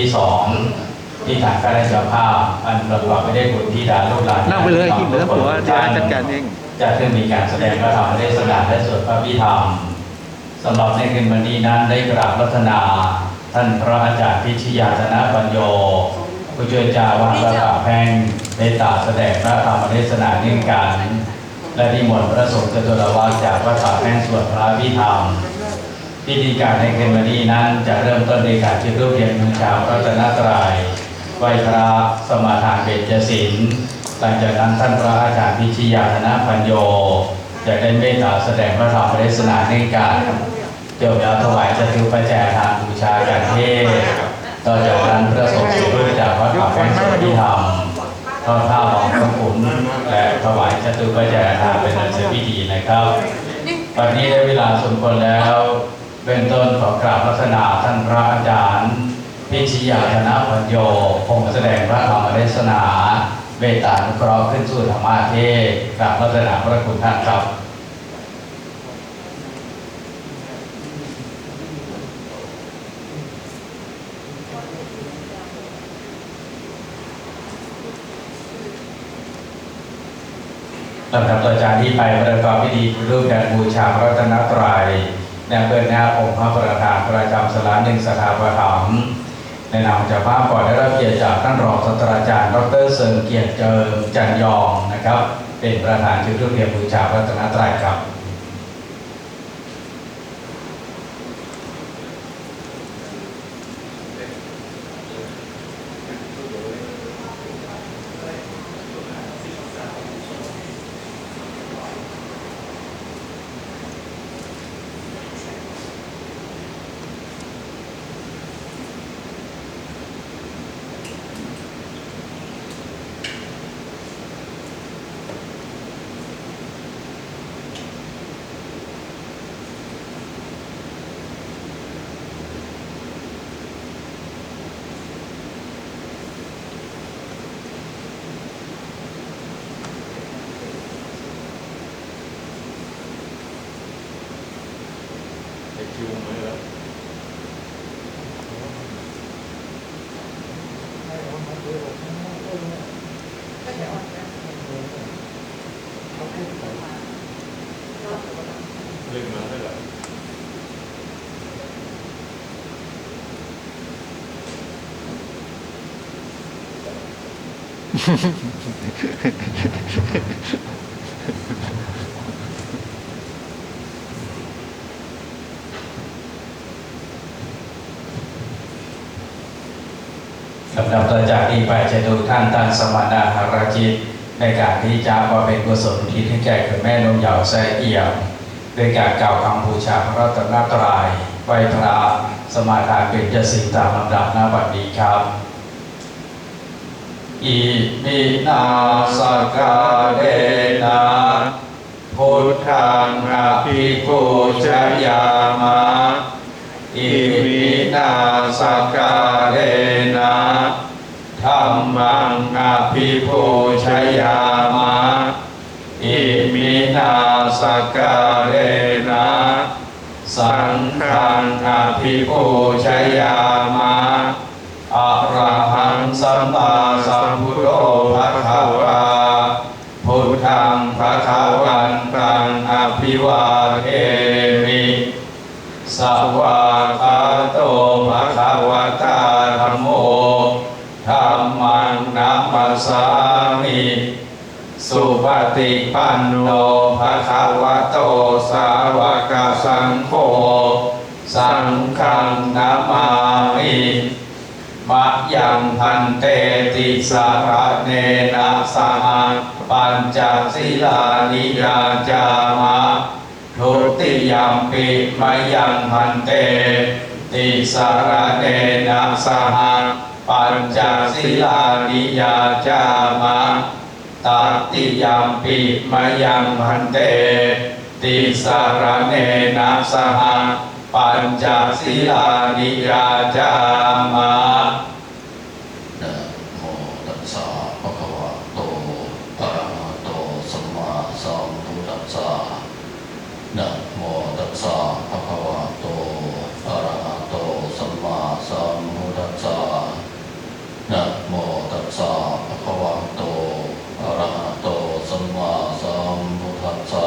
ที่สองที่ทางคณะเจ้าภาพอันประกอบไปด้วยบุตรธิดาลูกหลานนั่งไปเลยที่เหลือผัวเดี๋ยวจัดการเองจะขึ้นมีการแสดงพระธรรมเทศนาและสวดพระพิธรรมสำหรับในคืนวันนี้นั้นได้กราบรัตนา ท่านพระอาจารย์พิชยาธนปัญโยผู้ช่วยเจาวาดวัดป่าแพงได้ตรัสแสดงพระธรรมเทศนาเนื่องกันและนิมนต์พระสงฆ์จตุรวาสจากวัดป่าแพงสวดพระพิธรรม พิธีการในคืนวันนี้นั้นจะเริ่มต้นในการจุดรูปเทียนบูชาพระรัตนตรัยไหวพระสมาทานเบญจศีลหลังจากนั้นท่านพระอาจารย์พิชยาธนปัญโยจะได้เมตตาแสดงพระธรรมเทศนาในการเกี่ยวกับถวายจตุปัจจัยทานบูชาการเทศต่อจากนั้นพระสงฆ์สิรูปจากวัดป่าแป้งสวดพิธรรมทอดผ้าหอมพระขุนและถวายจตุปัจจัยทานเป็นอันเสร็จพิธีนะครับวันนี้ได้เวลาสมควรแล้ว เบื้องต้นขอกราบลักษณะท่านพระอาจารย์ พิชยาธนปัญโยคงแสดงพระธรรมเทศนาเมตตานุเคราะห์ขึ้นสู่ธรรมาเทศกราบลักษณะพระคุณท่านครับลำดับต่อจากนี้ไปประกอบพิธีรูปแบบบูชาพระรัตนตรัย ในเปิดหน้าองค์พระประธานประจำสลาหนึ่งสถาประถมในนามจ้าภาพก่อนได้รับเกียรติจากท่านรองศาสตราจารย์ ดรเสริมเกียรติเจิมจันยองนะครับ เป็นประธานจุดรูปแบบบูชาพระรัตนตรัยครับ สำหรับต่อจากนี้ไปจะดูท่านตั้งสมณะหารจิต ในการที่จะมาเป็นกุศลที่ให้แก่คุณแม่นมเหยาวแซ่เอี่ยมด้วยการกล่าวคำบูชาพระรัตนตรัยไหวพระสมาทานเป็นจสิ่งตามลำดับหน้าบัดนี้ครับ อิมินาสกาเดนะพุทธังอาภิปูชยามะอิมินาสกาเดนะธรรมังอาภิปูชยามะอิมินาสกาเดนะสังฆังอาภิปูชยามะ อะระหังสัมมาสัมพุทโธภะคะวาพุทธังภะคะวันตังอภิวาเทมิสัวากขาโตภะคะวะตาธัมโมธัมมังนัมมัสสามิสุปฏิปันโนภะคะวะโตสาวกสังโฆสังฆังนามามิ มะยังพันเตติสารเนนะสหปัญจศีลานิยาจามะทุติยมปิมยังพันเตติสารเนนะสหปัญจศีลานิยาจามะตติยมปิมยังพันเตติสารเนนะสห ปัญจศีลานิยาจามา นะโมตัสสะภะคะวะโตอะระหะโตสัมมาสัมพุทธัสสะนะโมตัสสะภะคะวะโตอะระหะโตสัมมาสัมพุทธัสสะ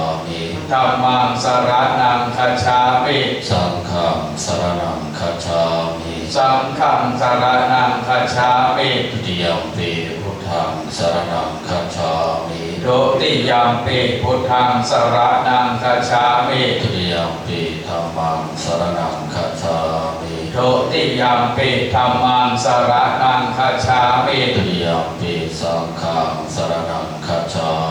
มิธัมมังสารนังคัจฉามิสังฆังสรณังคัจฉามิสังฆังสารนังคัจฉามิทุติยมปีพุทธังสรณังคัจฉามิทุติยมปิพุทธังสารนังคัจฉามิทุติยมปีธัมมังสรณังคัจฉามิทุติยมปิธัมมังสารนังคัจฉามิทุติยมปีสังฆังสรณังคัจฉามิ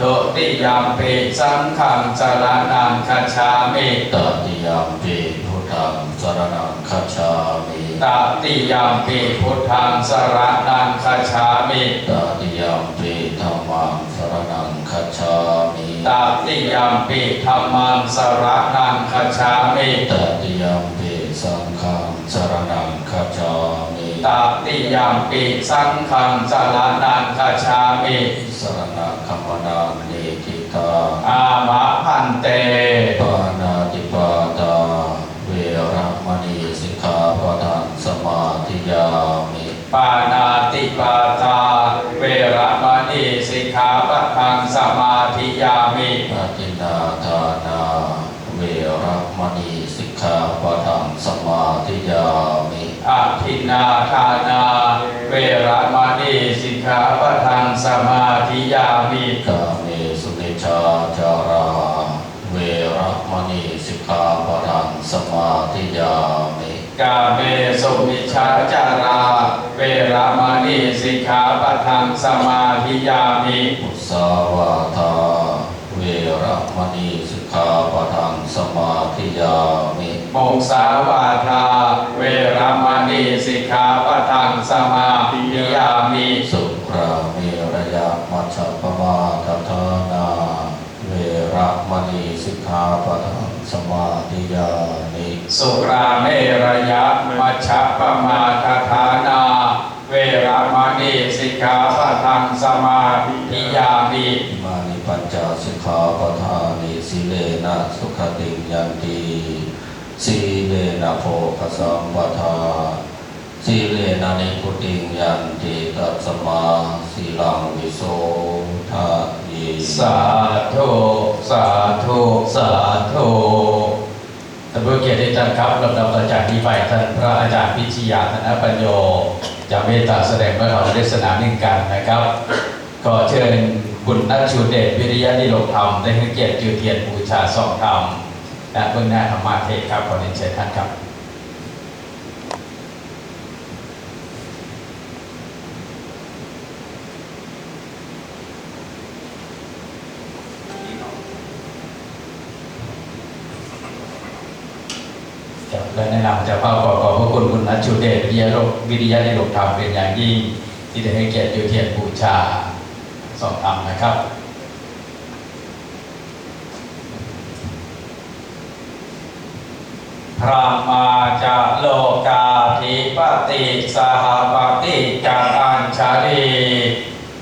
ทุติยมปิสังฆังสารนังคัจฉามิตติยมปีพุทธังสรณังคัจฉามิตติยมปิพุทธังสารนังคัจฉามิตติยมปีธัมมังสรณังคัจฉามิตติยมปิธัมมังสารนังคัจฉามิตติยมปีสังฆังสรณังคัจฉามิ ตติยมปิสังฆังสารนังคัจฉามิสรณะคัมมนาเนติตาอามะพันเตปานาติปาตาเวระมณีสิกขาปะทังสมาธิยามิปานาติปาตาเวระมณีสิกขาปะทังสมาธิยามิอาทินนาทานาเวระมณีสิกขาปะทังสมาธิยามิ อาทินาทานา เวระมณีสิกขาปะทังสมาธิยามิกาเมสุนิชาจารา เวระมณีสิกขาปะทังสมาธิยามิกาเมสุมิชาจารา เวระมณีสิกขาปะทังสมาธิยามิมุสาวาทาเวระมณีสิกขาปะทังสมาธิยามิ มกสาวาทา เวระมณีสิกขาปะทังสมาธิยามิสุราเมระยะมัชฌปมาทฐานา เวระมณีสิกขาปะทังสมาธิยามิสุราเมระยะมัชฌะปมาทฐานาเวระมณีสิกขาปะทังสมาธิยามิอิมานิปัญจสิกขาปทานิสิเลนะสุขติงยันติ สีเลนะโภคสัมปทาสีเลนะนิพุติยันติตัสมาสีลังวิโสทาเยสาธุสาธุสาธุท่านผู้เกียรติท่านครับลำดับต่อจากนี้ไปท่านพระอาจารย์พิชยาธนปัญโยจะเมตตาแสดงพระธรรมเทศนาหนึ่งกันนะครับก็เชิญคุณนัทชูเดชวิริยะนิโรธธรรมได้ให้เกียรติจุเทียนบูชาสองธรรม และเบื้องหน้าธรรมาเทศครับขอเรียนเชิญท่านครับและแนะนำจะเฝ้าขอขอบพระคุณคุณนัทชูเดชวิยะโลกวิริยะในโลกธรรมเป็นอย่างยิ่ง ที่ได้ให้เกียรติจุดเทียนบูชาสองธรรมนะครับ ระมาจะโลกาธิปติสหปฏิจารัญชาลี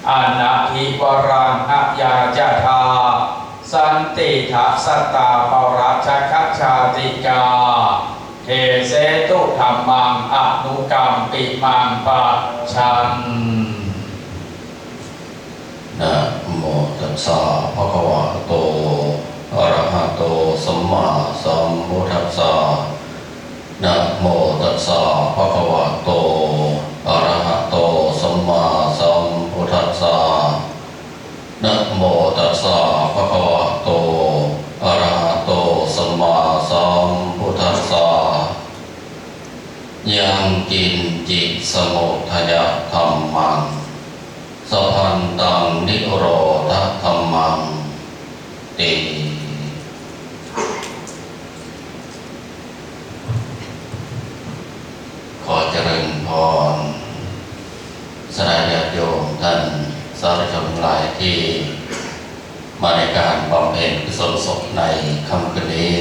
อนาธิวรังอัยาจทาสันติทัสตาปราชคัชาติกาเทเสตุธรรมังอนุกรรมปิมังปัจฉันนะโมตัสสะภะคะวะโตอะระหะโตสัมมาสัมพุทธัสสะ นะโมตัสสะภะคะวะโตอะระหะโตสัมมาสัมพุทธัสสะนะโมตัสสะภะคะวะโตอะระหะโตสัมมาสัมพุทธัสสะยังกินจิตสมุทัยธรรมังสัพพันตังนิโรธธรรมังติขอ เจริญพรสนายญาติโยมท่านสาธุชนทั้งหลายที่มาในการบำเพ็ญกุศลศพในค่ำคืนนี้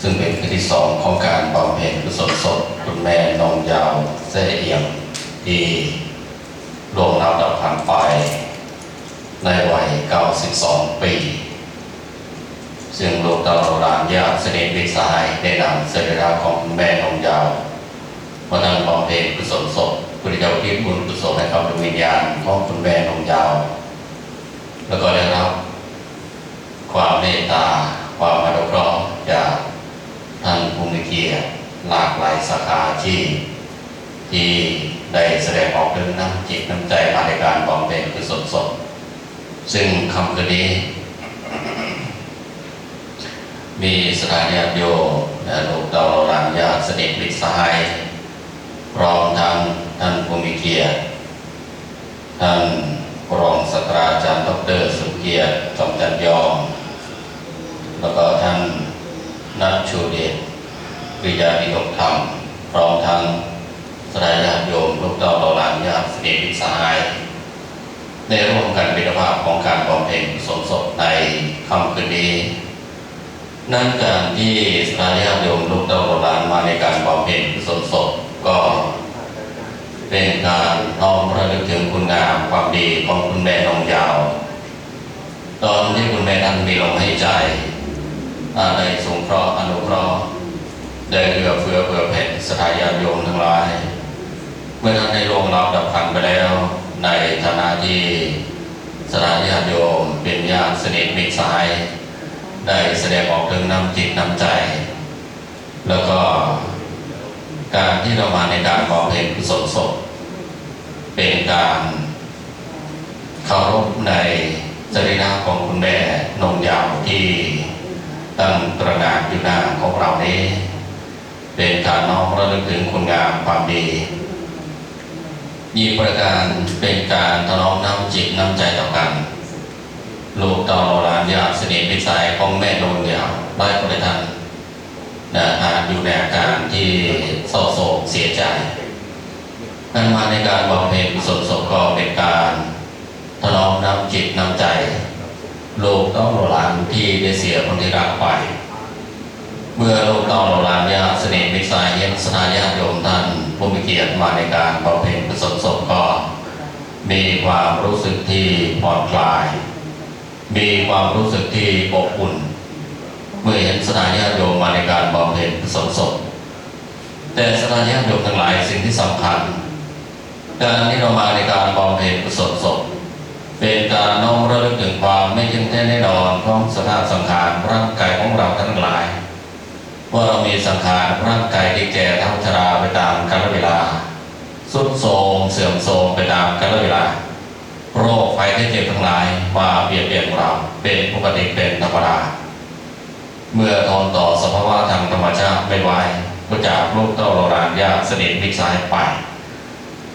ซึ่งเป็นคืนที่สองของการบำเพ็ญกุศลศพคุณแม่นองยาวเสเอียมที่ลงเราดับผ่านไป ในวัย 92 ปี ซึ่งลูกตาโรานญาติสนิทวิสายได้นำสรีระของแม่นองยาว มาทำบำเพ็ญกุศลศพพุทธเจ้าพิบุญกุศลให้กับดวงวิญญาณของคุณแม่นองยาว แล้วก็ได้รับ ความเมตตา ความอนุเคราะห์จากท่านภูมิเกียรติหลากหลายสาขาอาชีพที่ได้แสดงออกถึงน้ำจิตน้ำใจมาในการบำเพ็ญกุศลศพซึ่งคำคืนนี้ มีสถานญาติโยมและลูกเต่าเราหลานญาสนิทมิตรสหาย พร้อมทั้งท่านภูมิเกียรติท่านรองศาสตราจารย์ดรสุเกียรติจอมจันยอมแล้วก็ท่านนัทชูเดชวิยาดิตกธรรม พร้อมทั้งสถานญาติโยมลูกเต่าเราหลานญาติสนิทมิตรสหายได้ร่วมกันเป็นภาพของการบำเพ็ญกุศพในค่ำคืนนี้ นั่นการที่สถานญาติโยมลูกเต้าโบราณมาในการบำเพ็ญกุศลศพ ก็เป็นการน้อมระลึกถึงคุณงามความดีของคุณแม่นองยาว ตอนที่คุณแม่ท่านมีลมหายใจอาได้สงเคราะห์อนุเคราะห์ได้เอื้อเฟื้อเผื่อแผ่สถานญาติโยมทั้งหลาย เมื่อท่านได้ลงรับดับขันไปแล้ว ในฐานะที่สถานญาโยมเป็นญาติสนิทมิตรสาย ได้แสดงออกถึงน้ำจิตน้ำใจ แล้วก็ การที่เรามาในการบำเพ็ญกุศลศพเป็นการเคารพในจริยธรรมของคุณแม่นงยาวที่ตั้งตระหนักอยู่หน้าของเรานี้ เป็นการน้อมระลึกถึงคุณงามความดียีประการเป็นการถนอมน้ำจิตน้ำใจต่อกันลูกต่าโบราณญาติสนิทมิสายของแม่นงยาวได้คนละท่าน นะอาจอยู่ในอาการที่เศร้าโศกเสียใจการมาในการบำเพ็ญกุศลศพก็เป็นการถนอมน้ำจิตน้ำใจ โลกต่าโบราณที่ได้เสียคนที่รักไป เมื่อโลกต่าโบราณญาติสนิทมิตรสายเยี่ยมสนาญาติโยมท่านผู้มีเกียรติมาในการบำเพ็ญกุศลศพก็มีความรู้สึกที่ผ่อนคลาย มีความรู้สึกที่อบอุ่น เมื่อเห็นสถาญาติโย การบำเพ็ญกุศลศพแต่สถานญาติโยมทั้งหลายสิ่งที่สำคัญ การที่เรามาในการบำเพ็ญกุศลศพเป็นการน้อมระลึกถึงความไม่เที่งแท้แน่นอนของสภาพสังขารร่างกายของเราทั้งหลายว่าเรามีสังขารร่างกายที่แก่เท่าชราไปตามกาลเวลาสุดโทรมเสื่อมโทรมไปตามกาลเวลา โรคภัยไข้เจ็บทั้งหลายมาเบียดเบียนเราเป็นปกติเป็นธรรมดา เมื่อทนต่อสภาวะทางธรรมชาติไม่ไหวก็จากโรคเต้าโรรานยาเสนิทมิตรสายไป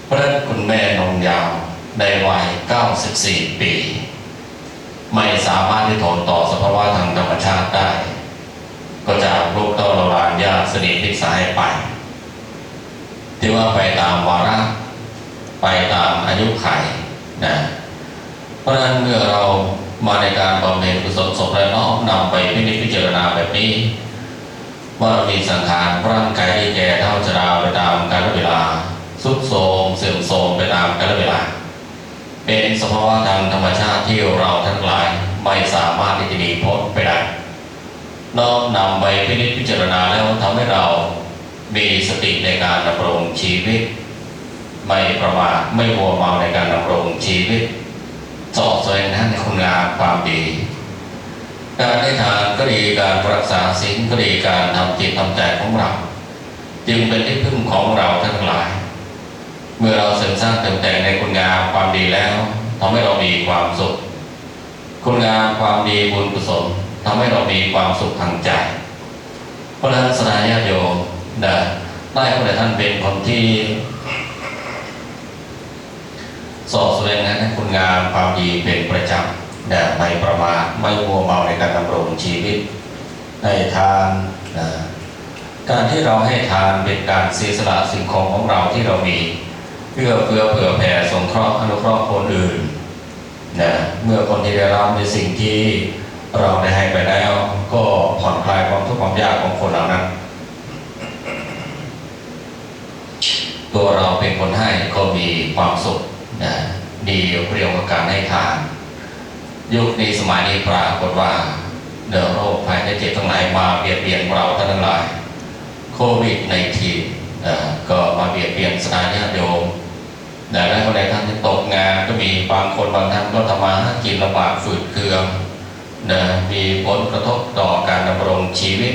เพราะนั้นคุณแม่นงยาวในวัย 94 ปี ไม่สามารถที่ทนต่อสภาวะทางธรรมชาติได้ ก็จากโรคเต้าโรรานยาเสนิทมิตรสายไปที่ว่าไปตามวาระไปตามอายุไขนะเพราะฉะนั้นเมื่อเรา มาในการบำเพ็ญกุศลศพและน้อมนำไปพินิจพิจารณาแบบนี้ ว่าเรามีสังขารร่างกายที่แก่เท่าชราไปตามกาลเวลาสุดโทรมเสื่อมโทรมไปตามกาลเวลา เป็นสภาวะทางธรรมชาติที่เราทั้งหลายไม่สามารถที่จะหนีพ้นไปได้น้อมนำไปพินิจพิจารณาแล้วทำให้เรามีสติในการดำรงชีวิต ไม่ประมาทไม่มัวเมาในการดำรงชีวิต สอบแสวงหาในคุณงามความดี การให้ทานก็ดีการรักษาศีลก็ดีการทำจิตทำใจของเรา จึงเป็นที่พึ่งของเราทั้งหลาย เมื่อเราเสริมสร้างเติมแต่งในคุณงามความดีแล้วทำให้เรามีความสุข คุณงามความดีบุญกุศลทำให้เรามีความสุขทางใจเพราะฉะนั้นสนาญาโยมนะได้คนใดท่านเป็นคนที่ สอบแสวงหาในคุณงามความดีเป็นประจำแต่ไม่ประมาทไม่มัวเมาในการดำรงชีวิตให้ทานการที่เราให้ทานเป็นการเสียสละสิ่งของของเราที่เรามี เพื่อเพื่อเผื่อแผ่สงเคราะห์อนุเคราะห์คนอื่นนะเมื่อคนที่ได้รับในสิ่งที่เราได้ให้ไปแล้ว ก็ผ่อนคลายความทุกข์ความยากของคนเหล่านั้น ตัวเราเป็นคนให้ก็มีความสุข นะดีเรียวกับการให้ทาน ยุคนี้สมัยนี้ปรากฏว่าเดินโรคภัยไข้เจ็บทั้งหลายมาเบียดเบียนเราท่านทั้งหลายโควิดในทีก็มาเบียดเบียนสถานญาติโยมนะและคนใดท่านที่ตกงานก็มีบางคนบางท่านก็ทำมาหากินลำบากฝืดเคืองนะมีผลกระทบต่อการดำรงชีวิต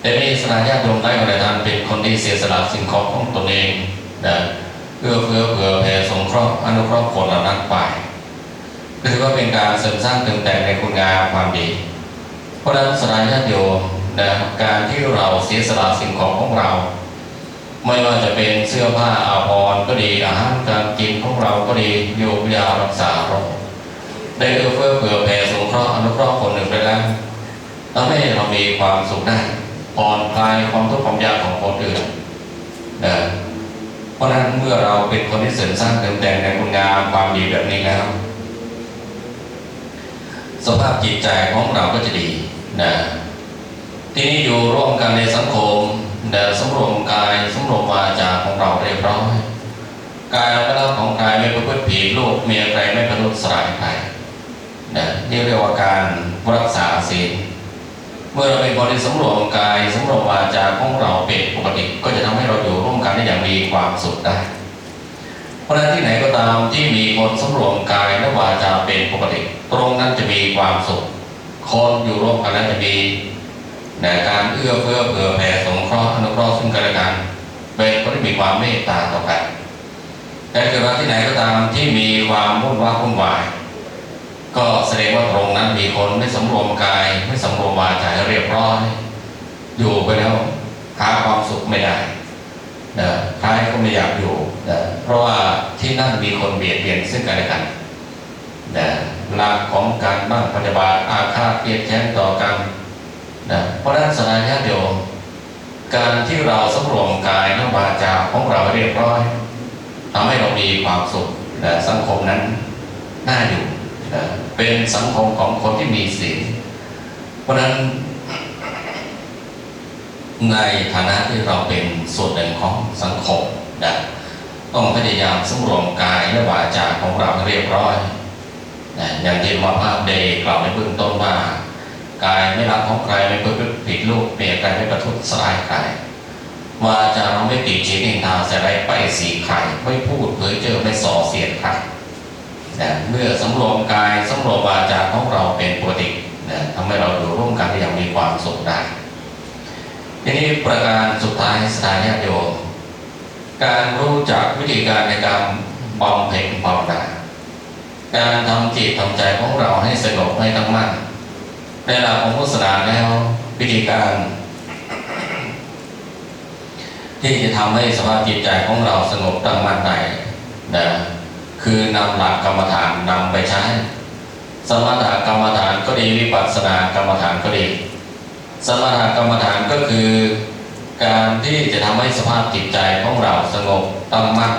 แต่นี่สถานญาติโยมได้คนใดท่านเป็นคนที่เสียสละสิ่งของของตนเองนะ เพื่อเพื่อเผื่อแผ่สงเคราะห์อนุเคราะห์คนเหล่านั้นไปก็ถือว่าเป็นการเสริมสร้างเติมแต่งในคุณงามความดี เพราะนั้นสถานญาติโยมนะการที่เราเสียสละสิ่งของของเรา ไม่ว่าจะเป็นเสื้อผ้าอาภรณ์ก็ดีอาหารการกินของเราก็ดีโยกยารักษาโรคได้เอื้อเฟื้อเผื่อแผ่สงเคราะห์อนุเคราะห์คนหนึ่งไปแล้วทำให้เรามีความสุขได้ผ่อนคลายความทุกข์ความยากของคนอื่นนะ เพราะฉะนั้นเมื่อเราเป็นคนที่เสริมสร้างเติมแต่งในคุณงามความดีแบบนี้แล้วสภาพจิตใจของเราก็จะดีนะทีนี้อยู่ร่วมกันในสังคมนสำรวมกายสำรวมวาจาของเราเรียบร้อยกายเราก็เล่าของกายไม่ประพฤติผิดโลกเมียใครไม่ประทุษร้ายใครนะนี่เรียกว่าการรักษาศีล เมื่อเราเป็นคนที่สำรวมกายสำรวมวาจาของเราเป็นปกติก็จะทำให้เราอยู่ร่วมกันได้อย่างมีความสุขได้ เพราะนั้นที่ไหนก็ตามที่มีคนสำรวมกายและวาจาเป็นปกติ ตรงนั้นจะมีความสุข คนอยู่ร่วมกันแล้วจะมีในการเอื้อเฟื้อเผื่อแผ่สงเคราะห์อนุเคราะห์ซึ่งกันและกันเป็นคนที่มีความเมตตาต่อกันแต่เกิดว่าที่ไหนก็ตามที่มีความวุ่นวายวุ่นวาย ก็แสดงว่าตรงนั้นมีคนไม่สำรวมกาย ไม่สำรวมวาจาเรียบร้อย อยู่ไปแล้วหาความสุขไม่ได้นะใครก็ไม่อยากอยู่นะเพราะว่าที่นั่นมีคนเบียดเบียนซึ่งกันและกันนะหลักของการบ้างปฏิบัติอาฆาตเกลียดแค้นต่อกันนะเพราะนั้นสนาญาติโยมการที่เราสำรวมกายและวาจาของเราเรียบร้อยทำให้เรามีความสุขนะสังคมนั้นน่าอยู่ เป็นสังคมของคนที่มีศีลเพราะนั้นในฐานะที่เราเป็นส่วนหนึ่งของสังคมนะต้องพยายามสำรวมกายและวาจาของเราเรียบร้อยนะอย่างที่มาภาพเดย์กล่าวในเบื้องต้นว่ากายไม่รักของใครไม่ประพฤติผิดลูกเมียใครไม่ประทุษร้ายใครวาจาเราไม่ติดชี้นินทาใส่ไรไปสีใครไม่พูดเผยเจอไม่ส่อเสียดใคร นะเมื่อสำรวมกายสำรวมวาจาของเราเป็นปกตินะทำให้เราอยู่ร่วมกันได้อย่างมีความสุขได้ทีนี้ประการสุดท้ายสถานญาติโยมการรู้จักวิธีการในการบำเพ็ญภาวนาการทำจิตทำใจของเราให้สงบให้ตั้งมั่นในหลักของพุทธศาสนาแล้ววิธีการ ที่จะทำให้สภาพจิตใจของเราสงบตั้งมั่นได้นะ คือนำหลักกรรมฐานนำไปใช้ สมถกรรมฐานก็ดีวิปัสสนากรรมฐานก็ดี สมถกรรมฐานก็คือ การที่จะทำให้สภาพจิตใจของเราสงบตั้งมั่น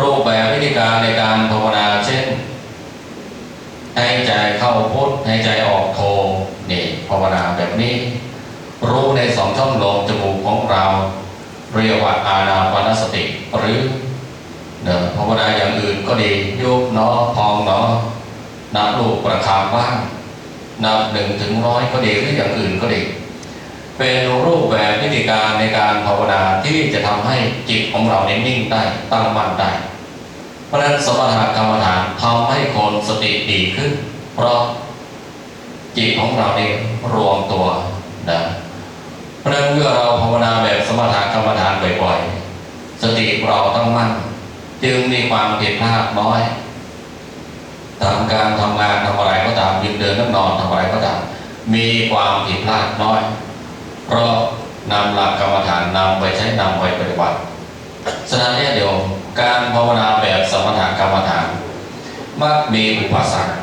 รูปแบบวิธีการในการภาวนาเช่นให้ใจเข้าพุทให้ใจออกโทนี่ภาวนาแบบนี้ รู้ในสองช่องลมจมูกของเรา เรียกว่าอานาปานสติหรือ เดินภาวนาอย่างอื่นก็ดียุบเนาะพองเนาะนับลูกประคามบ้างนับหนึ่งถึงร้อยก็ดีหรืออย่างอื่นก็ดี เป็นรูปแบบวิธีการในการภาวนาที่จะทำให้จิตของเราเนยนิ่งได้ตั้งมั่นได้เพราะฉะนั้นสมถกรรมฐานทำให้คนสติดีขึ้น เพราะจิตของเราเนี่ยรวมตัวนะเพราะฉะนั้นเมื่อเราภาวนาแบบสมถกรรมฐานบ่อยๆสติเราต้องมั่น จึงมีความผิดพลาดน้อยทำการทำงานทำอะไรก็ตามยืนเดินนั่งนอนทำอะไรก็ตามมีความผิดพลาดน้อย เพราะนำหลักกรรมฐานนำไปใช้นำไปปฏิบัติฉะนั้นเนี่ยเดี๋ยวการภาวนาแบบสมถกรรมฐานมักมีอุปสรรค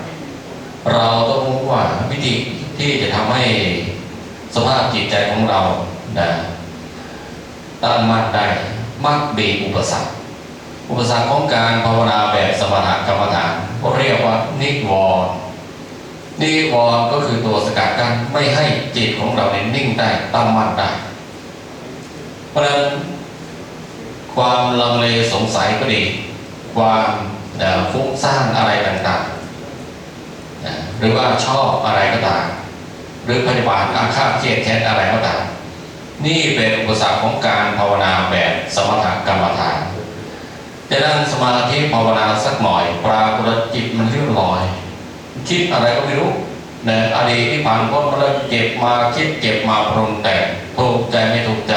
เราต้องรู้ว่าวิธีที่จะทำให้สภาพจิตใจของเรานะตั้งมั่นได้มักมีอุปสรรค อุปสรรคของการภาวนาแบบสมถกรรมฐานก็เรียกว่านิวรณ์นิวรณ์ก็คือตัวสกัดกั้นไม่ให้จิตของเราเนี่ยนิ่งได้ตั้งมั่นได้เพราะนั้นความลังเลสงสัยก็ดี ความฟุ้งซ่านอะไรต่างๆ หรือว่าชอบอะไรก็ตาม หรือปฏิบัติอาฆาตเครียดแค้นอะไรก็ตาม นี่เป็นอุปสรรคของการภาวนาแบบสมถกรรมฐาน จะนั่งสมาธิภาวนาสักหน่อยปรากฏจิตมันเลื่อนลอย คิดอะไรก็ไม่รู้นะอดีตที่ผ่านพ้นมาแล้วเก็บมาคิดเก็บมาปรุงแต่งถูกใจไม่ถูกใจ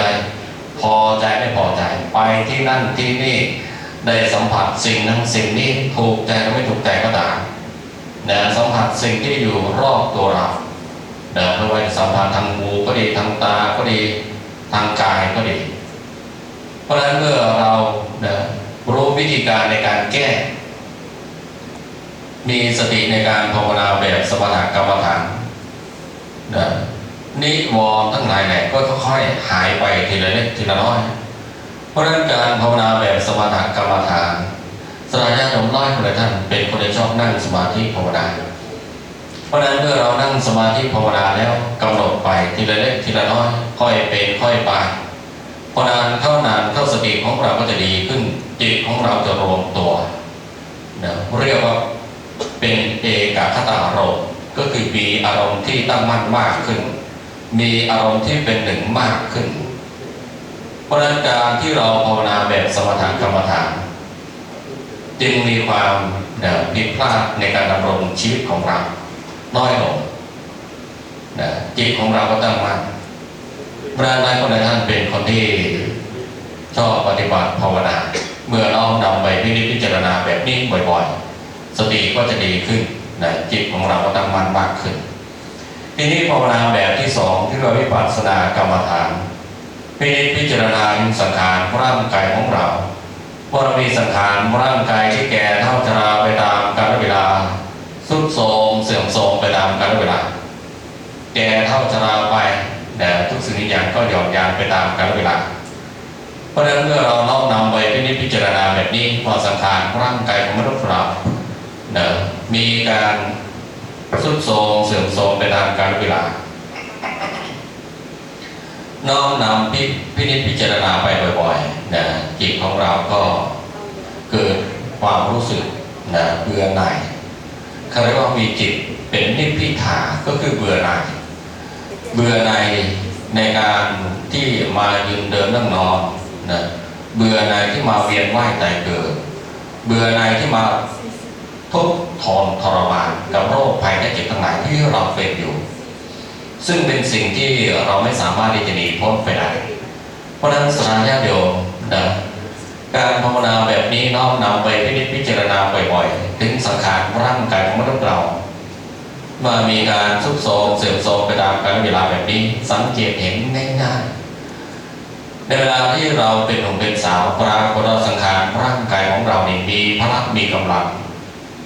พอใจไม่พอใจ ไปที่นั่นที่นี่ได้สัมผัสสิ่งนั้นสิ่งนี้ถูกใจหรือไม่ถูกใจก็ตามนะสัมผัสสิ่งที่อยู่รอบตัวเรานะไม่ว่าจะสัมผัสทางหูก็ดีทางตาก็ดีทางกายก็ดี เพราะฉะนั้นเมื่อเรานะ รู้วิธีการในการแก้ มีสติในการภาวนาแบบสมถกรรมฐานนะนิวรณ์ทั้งหลายแหละก็ค่อยๆหายไปทีละเล็กทีละน้อย เพราะนั้นการภาวนาแบบสมถกรรมฐานสลายญาติโยมร้อยคนละท่านเป็นคนที่ชอบนั่งสมาธิภาวนา เพราะนั้นเมื่อเรานั่งสมาธิภาวนาแล้วกำหนดไปทีละเล็กทีละน้อย ค่อยเป็นค่อยไป พอนานเข้านานเข้าสติของเราก็จะดีขึ้นจิตของเราจะรวมตัวนะเรียกว่าเป็นเอกคตารมณ์ก็คือมีอารมณ์ที่ตั้งมั่นมากขึ้น มีอารมณ์ที่เป็นหนึ่งมากขึ้น เพราะนั้นการที่เราภาวนาแบบสมถกรรมฐานจึงมีความนี่ยผิดพลาดในการดำรงชีวิตของเราน้อยลงนะจิตของเราก็ตั้งมั่น พระนายคนใดท่านเป็นคนที่ชอบปฏิบัติภาวนา เมื่อน้อมนำไปพินิจพิจารณาแบบนี้บ่อยๆ สติก็จะดีขึ้นนะจิตของเราก็ตั้งมั่นมากขึ้น ทีนี้ภาวนาแบบที่สองที่เราวิปัสสนากรรมฐานพินิจพิจารณาสังขารร่างกายของเราว่าเรามีสังขารร่างกายที่แก่เท่าชราไปตามกาลเวลาสุดโทมเสื่อมโทรมไปตามกาลเวลา แก่เท่าชราไป แต่ทุกสิ่งทุกอย่างก็หย่อนยานไปตามกาลเวลา เพราะฉะนั้นเมื่อเราน้อมนำไปพินิจพิจารณาแบบนี้พอสังขารร่างกายของมนุษย์เราเนะมีการสุดโทรมเสื่อมโทรมไปตามกาลเวลา น้อมนำพิพินิจพิจารณาไปบ่อยๆนะจิตของเราก็เกิดความรู้สึกนะเบื่อหน่ายเขาเรียกว่ามีจิตเป็นนิพพิทาก็คือเบื่อหน่าย เบื่อในในการที่มายืนเดินนั่งนอนนะเบื่อในที่มาเวียนว่ายตายเกิด เบื่อในที่มาทุกข์ทรทรมานกับโรคภัยและเจ็บทั้งหลายที่เราเป็นอยู่ ซึ่งเป็นสิ่งที่เราไม่สามารถที่จะหนีพ้นไปได้เพราะนั้นสาญาติโยมนะการภาวนาแบบนี้น้อมนำไปพินิจพิจารณาบ่อยๆ ถึงสังขารร่างกายของมนุษย์เรา เมื่อมีการสุดโทมเสื่อมโทรมไปตามกาลเวลาแบบนี้ สังเกตเห็นง่ายๆในเวลาที่เราเป็นหนุ่มเป็นสาวปรากฏว่าสังขารร่างกายของเรานี่มีพลังมีกำลัง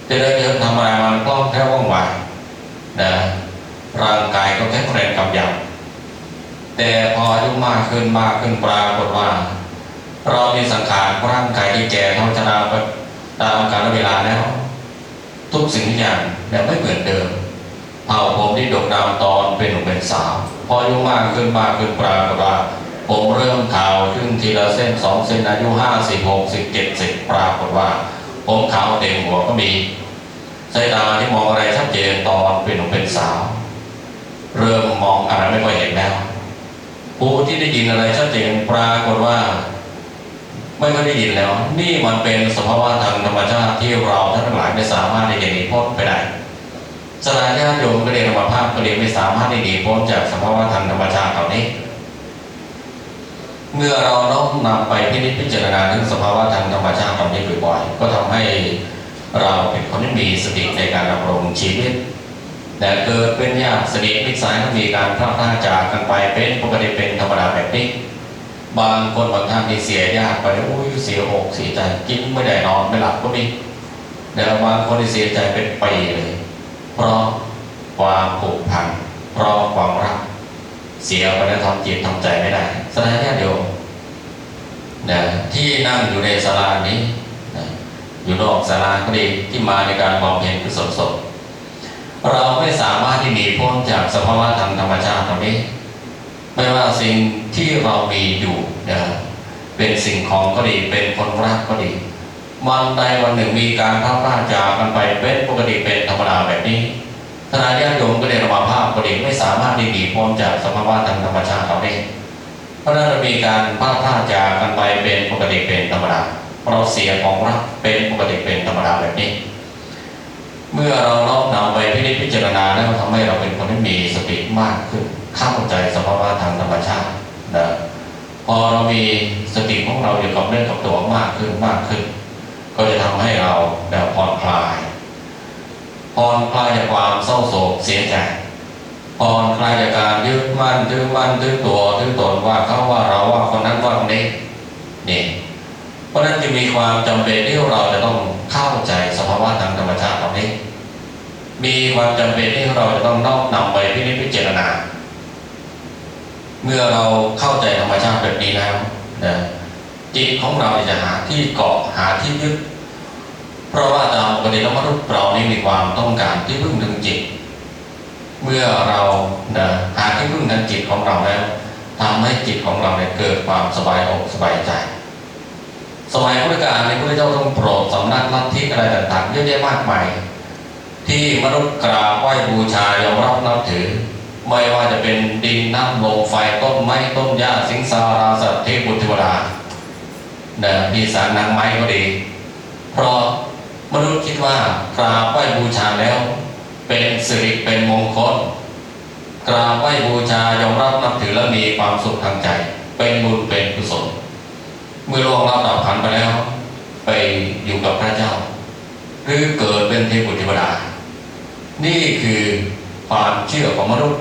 จะได้เดินทำอะไรมันคล่องแค่วว่องไวนะร่างกายก็แข็งแรงกำยำแต่พออายุมากขึ้นมากขึ้นปรากฏว่า เรามีสังขารร่างกายที่แก่เท่าชราไปตามกาลเวลาแล้ว ทุกสิ่งทุกอย่างเนี่ยไม่เหมือนเดิม เผ่าผมที่ดกดำตอนเป็นหนุ่มเป็นสาว พออายุมากขึ้นมากขึ้นปรากฏว่าผมเริ่มขาวขึ้นทีละเส้นสองเส้นอายุห้าสิบหกสิบเจ็ดสิบปรากฏว่า ผมขาวเต็มหัวก็มีสายตาที่มองอะไรชัดเจนตอนเป็นหนุ่มเป็นสาว เริ่มมองอะไรไม่ค่อยเห็นแล้วหูที่ได้ยินอะไรชัดเจนปรากฏว่า ไม่ค่อยได้ยินแล้ว นี่มันเป็นสภาวะทางธรรมชาติที่เราท่านทั้งหลายไม่สามารถจะหนีพ้นไปได้ สลายญาติโยมก็เรียนธรรมภาพก็เรียนไม่สามารถที่หนีพ้นจากสภาวะทางธรรมชาติเหล่านี้ เมื่อเราน้อมนำไปพินิจพิจารณาถึงสภาวะทางธรรมชาติเหล่านี้บ่อยๆก็ทำให้เราเป็นคนที่มีสติในการดำรงชีวิตแต่เกิดเป็นญาติสนิทมิตรสายก็มีการพลาดพลาดจากกันไปเป็นปกติเป็นธรรมดาแบบนี้บางคนบางท่านที่เสียญาติไปโอ้ยเสียอกเสียใจกินไม่ได้นอนไม่หลับก็มีแต่บางคนที่เสียใจเป็นปีเลย เพราะความผูกพันเพราะความรัก เสียไปแล้วทำจิตทำใจไม่ได้สลายญาติโยมนะที่นั่งอยู่ในศาลานี้อยู่นอกศาลาก็ดีที่มาในการบำเพ็ญกุศลศพเราไม่สามารถที่หนีพ้นจากสภาวะทางธรรมชาติตรงนี้ ไม่ว่าสิ่งที่เรามีอยู่นะเป็นสิ่งของก็ดีเป็นคนรักก็ดีวันใดวันหนึ่งมีการพลาดพลาดจากกันไปเป็นปกติเป็นธรรมดาแบบนี้ ขณะญาติโยมก็ได้ระบาภาพก็ดีไม่สามารถที่หนีพ้นจากสภาวะทางธรรมชาติเราได้เพราะนั้นเรามีการพลาดพลาดจากกันไปเป็นปกติเป็นธรรมดาเราเสียของรักเป็นปกติเป็นธรรมดาแบบนี้ เมื่อเราน้อมนำไปพิจารณาแล้วทำให้เราเป็นคนที่มีสติมากขึ้นเข้าใจสภาวะทางธรรมชาตินะพอเรามีสติของเราอยู่กับเรื่องกับตัวมากขึ้นมากขึ้น ก็จะทำให้เราแบบผ่อนคลายผ่อนคลายจากความ เศร้าโศกเสียใจผ่อนคลายจากการยึดมั่นถือมั่นถือตัวถือตนว่าเขาว่าเราว่าคนนั้นว่าคนนี้นี่เพราะนั้นจึงมีความจำเป็นที่เราจะต้องเข้าใจสภาวะทางธรรมชาติตรงนี้ มีความจำเป็นที่เราจะต้องน้อมนำไปพิจพิจารณา เมื่อเราเข้าใจธรรมชาติแบบนี้แล้วนะจิตของเราจะหาที่เกาะหาที่ยึด เพราะว่าตาปกติแล้วมนุษย์เรานี่มีความต้องการที่พึ่งทางจิต เมื่อเรานะหาที่พึ่งทางจิตของเราแล้วทำให้จิตของเราเนี่ยเกิดความสบายอกสบายใจ สมัยพุทธกาลในพระเจ้าทรงโปรดสำนักลัทธิอะไรต่างๆเยอะแยะมากมายที่มนุษย์กราบไหว้บูชายอมรับนับถือ ไม่ว่าจะเป็นดินน้ำลมไฟต้นไม้ต้นหญ้าสิงสาราสัตว์เทพบุตรเทวดาเนี่ยดีสารนางไม้ก็ดี เพราะ มนุษย์คิดว่ากราบไหว้บูชาแล้ว เป็นสิริเป็นมงคลกราบไหว้บูชายอมรับนับถือแล้วมีความสุขทางใจ เป็นบุญเป็นกุศลเมื่อล่วงรับดับขันไปแล้ว ไปอยู่กับพระเจ้า หรือเกิดเป็นเทพบุตรเทวดา นี่คือความเชื่อของมนุษย์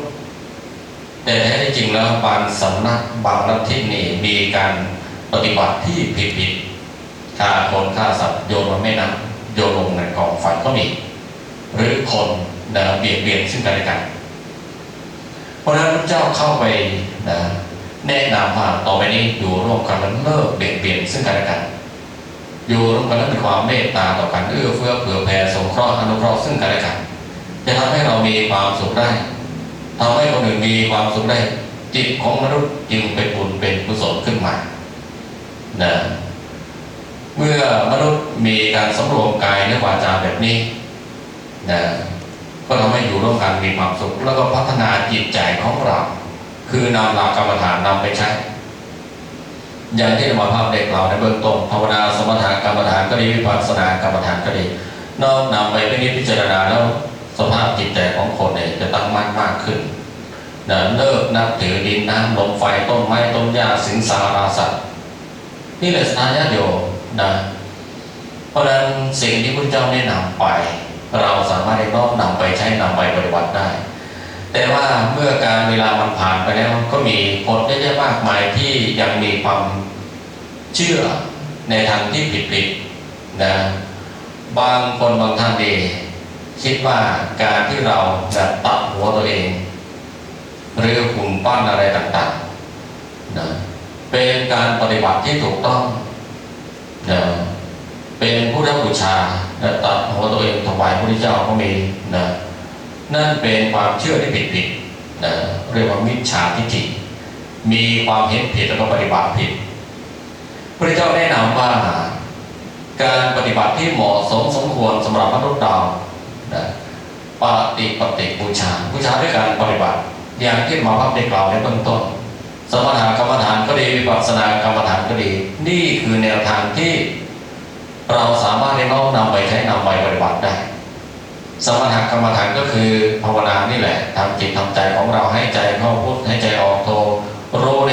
แต่แท้จริงแล้วบางสำนักบางลัทธินี่มีการปฏิบัติที่ผิดผิดๆฆ่าคนฆ่าสัตว์โยนลงแม่น้ำ โยนลงในกองไฟก็มี หรือคนนะเบียดเบียนซึ่งกันและกัน เพราะนั้นพระเจ้าเข้าไปนะแนะนำว่าต่อไปนี้อยู่ร่วมกันแล้วเลิกเบียดเบียนซึ่งกันและกัน อยู่ร่วมกันแล้วมีความเมตตาต่อกันเอื้อเฟื้อเผื่อแผ่สงเคราะห์อนุเคราะห์ซึ่งกันและกันจะทำให้เรามีความสุขได้ทำให้คนอื่นมีความสุขได้ จิตของมนุษย์จึงเป็นบุญเป็นกุศลขึ้นมานะเมื่อมนุษย์ มีการสำรวมกายและวาจาแบบนี้นะก็ทำให้อยู่ร่วมกันมีความสุข แล้วก็พัฒนาจิตใจของเรา คือนำหลักกรรมฐานนำไปใช้ อย่างที่ธรรมภาพเด็กเราในเบื้องต้นภาวนาสมถะกรรมฐานก็ดีวิปัสสนากรรมฐานก็ดีน้อกนำไปพินิจพิจารณาแล้วสภาพจิตใจของคนเนี่ยจะตั้งมั่นมากขึ้นนะเลิกนับถือดินน้ำลมไฟต้นไม้ต้นหญ้าสิงสาราสัตว์นี่แหละสถานญาโยนะ ราะฉะนั้นสิ่งที่พระเจ้าแนะนำไป เราสามารถได้น้อมนำไปใช้นำไปปฏิบัติได้ แต่ว่าเมื่อการเวลามันผ่านไปแล้วก็มีคนเยอะแยะมากมายที่ยังมีความเชื่อในทางที่ผิดๆนะบางคนบางท่านดีคิดว่าการที่เราจะตัดหัวตัวเองหรือหุ่นปั้นอะไรต่างๆนะเป็นการปฏิบัติที่ถูกต้องนะ เป็นพุทธบูชาตัดหัวตัวเองถวายพระพุทธเจ้าก็มีนะนั่นเป็นความเชื่อที่ผิดผิดนะเรียกว่ามิจฉาทิฏฐิมีความเห็นผิดแล้วก็ปฏิบัติผิดพระเจ้าแนะนำว่าการปฏิบัติที่เหมาะสมสมควรสำหรับมนุษย์เรานะปฏิปฏิบูชาบูชาด้วยการปฏิบัติ อย่างที่หมาพับได้กล่าวในเบื้องต้น สมถะกรรมฐานก็ดีวิปัสสนากรรมฐานก็ดี นี่คือแนวทางที่ เราสามารถได้น้อมนำไปใช้นำไปปฏิบัติได้ สมถกรรมฐานก็คือภาวนานี่แหละทำจิตทำใจของเราให้ใจเข้าพุทให้ใจออกโทรู้ใน